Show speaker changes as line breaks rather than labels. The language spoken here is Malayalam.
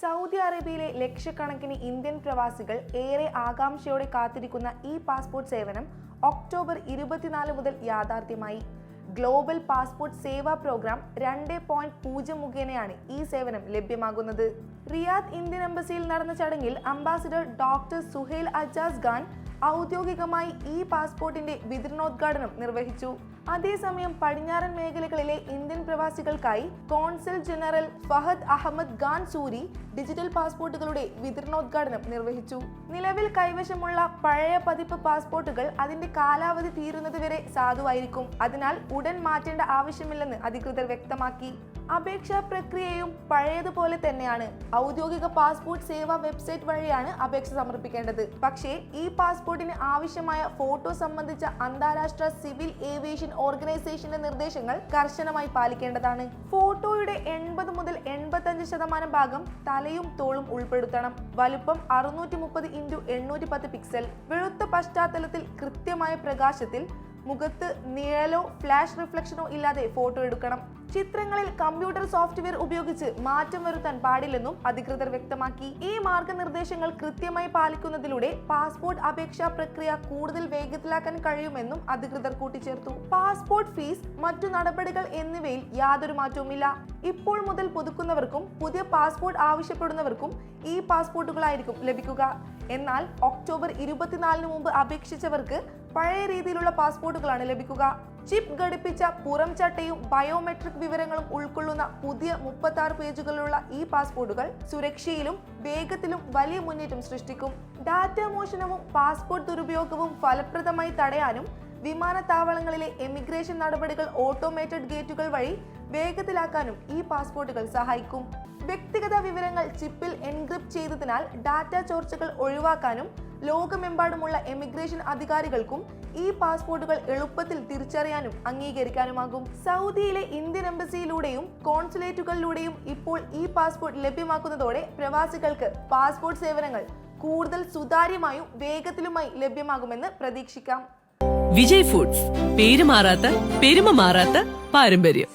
സൗദി അറേബ്യയിലെ ലക്ഷക്കണക്കിന് ഇന്ത്യൻ പ്രവാസികൾ ഏറെ ആകാംക്ഷയോടെ കാത്തിരിക്കുന്ന ഈ പാസ്പോർട്ട് സേവനം ഒക്ടോബർ ഇരുപത്തിനാല് മുതൽ യാഥാർത്ഥ്യമായി. ഗ്ലോബൽ പാസ്പോർട്ട് സേവാ പ്രോഗ്രാം രണ്ട് പോയിന്റ് പൂജ്യം മുഖേനയാണ് ഈ സേവനം ലഭ്യമാകുന്നത്. റിയാദ് ഇന്ത്യൻ എംബസിയിൽ നടന്ന ചടങ്ങിൽ അംബാസിഡർ ഡോക്ടർ സുഹേൽ അജാസ് ഖാൻ ഔദ്യോഗികമായി ഈ പാസ്പോർട്ടിന്റെ വിതരണോദ്ഘാടനം നിർവഹിച്ചു. അതേസമയം പടിഞ്ഞാറൻ മേഖലകളിലെ Indian പ്രവാസികൾക്കായി consul general Fahad Ahmed Khan Suri digital പാസ്പോർട്ടുകളുടെ വിതരണോദ്ഘാടനം നിർവഹിച്ചു. നിലവിൽ കൈവശമുള്ള പഴയ പതിപ്പ് പാസ്പോർട്ടുകൾ അതിന്റെ കാലാവധി തീരുന്നതുവരെ സാധുവായിരിക്കും. അതിനാൽ ഉടൻ മാറ്റേണ്ട ആവശ്യമില്ലെന്ന് അധികൃതർ വ്യക്തമാക്കി. അപേക്ഷാ പ്രക്രിയയും പഴയതുപോലെ തന്നെയാണ്. ഔദ്യോഗിക പാസ്പോർട്ട് സേവാ വെബ്സൈറ്റ് വഴിയാണ് അപേക്ഷ സമർപ്പിക്കേണ്ടത്. പക്ഷേ ഈ പാസ്പോർട്ടിന് ആവശ്യമായ ഫോട്ടോ സംബന്ധിച്ച അന്താരാഷ്ട്ര സിവിൽ ഏവിയേഷൻ ഓർഗനൈസേഷന്റെ നിർദ്ദേശങ്ങൾ കർശനമായി പാലിക്കേണ്ടതാണ്. ഫോട്ടോയുടെ എൺപത് മുതൽ എൺപത്തഞ്ച് ശതമാനം ഭാഗം തലയും തോളും ഉൾപ്പെടുത്തണം. വലുപ്പം അറുന്നൂറ്റി മുപ്പത് ഇന്റു എണ്ണൂറ്റി പത്ത് പിക്സൽ. വെളുത്ത പശ്ചാത്തലത്തിൽ കൃത്യമായ പ്രകാശത്തിൽ മുഖത്ത് നിഴലോ ഫ്ലാഷ് റിഫ്ലക്ഷനോ ഇല്ലാതെ ഫോട്ടോ എടുക്കണം. ചിത്രങ്ങളിൽ കമ്പ്യൂട്ടർ സോഫ്റ്റ്വെയർ ഉപയോഗിച്ച് മാറ്റം വരുത്താൻ പാടില്ലെന്നും അധികൃതർ വ്യക്തമാക്കി. ഈ മാർഗനിർദ്ദേശങ്ങൾ കൃത്യമായി പാലിക്കുന്നതിലൂടെ പാസ്പോർട്ട് അപേക്ഷാ പ്രക്രിയ കൂടുതൽ വേഗത്തിലാക്കാൻ കഴിയുമെന്നും അധികൃതർ കൂട്ടിച്ചേർത്തു. പാസ്പോർട്ട് ഫീസ് മറ്റു നടപടികൾ എന്നിവയിൽ യാതൊരു മാറ്റവുമില്ല. ഇപ്പോൾ മുതൽ പുതുക്കുന്നവർക്കും പുതിയ പാസ്പോർട്ട് ആവശ്യപ്പെടുന്നവർക്കും ഈ പാസ്പോർട്ടുകളായിരിക്കും ലഭിക്കുക. എന്നാൽ ഒക്ടോബർ ഇരുപത്തിനാലിന് മുമ്പ് അപേക്ഷിച്ചവർക്ക് പഴയ രീതിയിലുള്ള പാസ്പോർട്ടുകളാണ് ലഭിക്കുക. ചിപ്പ് ഘടിപ്പിച്ച പുറം ചട്ടയും ബയോമെട്രിക് വിവരങ്ങളും ഉൾക്കൊള്ളുന്ന പുതിയ മുപ്പത്തി ആറ് പേജുകളിലുള്ള ഈ പാസ്പോർട്ടുകൾ സുരക്ഷയിലും വേഗത്തിലും വലിയ മുന്നേറ്റം സൃഷ്ടിക്കും. ഡാറ്റ മോഷണവും പാസ്പോർട്ട് ദുരുപയോഗവും ഫലപ്രദമായി തടയാനും വിമാനത്താവളങ്ങളിലെ എമിഗ്രേഷൻ നടപടികൾ ഓട്ടോമേറ്റഡ് ഗേറ്റുകൾ വഴി വേഗത്തിലാക്കാനും ഈ പാസ്പോർട്ടുകൾ സഹായിക്കും. വ്യക്തിഗത വിവരങ്ങൾ ചിപ്പിൽ എൻക്രിപ്റ്റ് ചെയ്തതിനാൽ ഡാറ്റ ചോർച്ചകൾ ഒഴിവാക്കാനും ലോകമെമ്പാടുമുള്ള എമിഗ്രേഷൻ അധികാരികൾക്കും ഈ പാസ്പോർട്ടുകൾ എളുപ്പത്തിൽ തിരിച്ചറിയാനും അംഗീകരിക്കാനുമാകും. സൗദിയിലെ ഇന്ത്യൻ എംബസിയിലൂടെയും കോൺസുലേറ്റുകളിലൂടെയും ഇപ്പോൾ ഈ പാസ്പോർട്ട് ലഭ്യമാക്കുന്നതോടെ പ്രവാസികൾക്ക് പാസ്പോർട്ട് സേവനങ്ങൾ കൂടുതൽ സുതാര്യമായും വേഗത്തിലുമായി ലഭ്യമാകുമെന്ന് പ്രതീക്ഷിക്കാം.
വിജയ് ഫുഡ്സ് പേര് മാറാത്ത പെരുമ മാറാത്ത പാരമ്പര്യം.